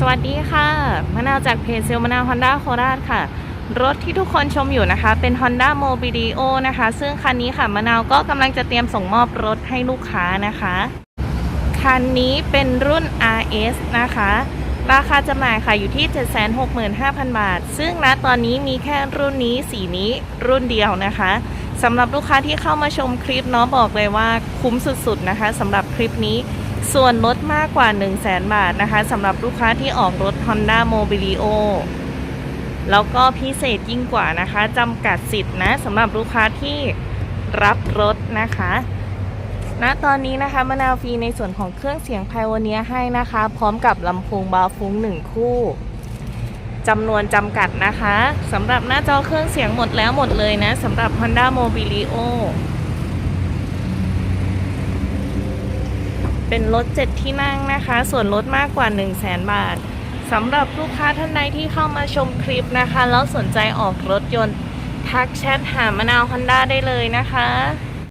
สวัสดีค่ะ มะนาวจากเพจเซลมะนาวฮอนด้าโคราชค่ะ รถที่ทุกคนชมอยู่นะคะ เป็น Honda m o b i l i o นะคะ ซึ่งคันนี้ค่ะ มะนาวก็กำลังจะเตรียมส่งมอบรถให้ลูกค้านะคะ คันนี้เป็นรุ่น RS นะคะ ราคาจำหน่ายค่ะอยู่ที่ 765,000 บาท ซึ่งณตอนนี้มีแค่รุ่นนี้สีนี้รุ่นเดียวนะคะสำหรับลูกค้าที่เข้ามาชมคลิปเนาะบอกเลยว่าคุ้มสุดๆนะคะสำหรับคลิปนี้ ส่วนลดมากกว่า 1 0 0 0 0แบาทนะคะสำหรับลูกค้าที่ออกรถ Honda m o b i l i o แล้วก็พิเศษยิ่งกว่านะคะจำกัดสิทธิ์นะสำหรับลูกค้าที่รับรถนะคะณตอนนี้นะคะมะนาวฟรีในส่วนของเครื่องเสียงไพโอเนียให้นะคะ พร้อมกับลำโพงบาฟุ้งหนึ่งคู่จำนวนจำกัดนะคะสำหรับหน้าจอเครื่องเสียงหมดแล้วหมดเลยนะสำหรับ Honda m o b i l i o เป็นรถ7ที่นั่งนะคะ ส่วนลดมากกว่า 1 0 0 0 0แบาทสำหรับลูกค้าท่านใดที่เข้ามาชมคลิปนะคะ แล้วสนใจออกรถยนต์ ทักแชทหามะนาวฮอนด้าได้เลยนะคะ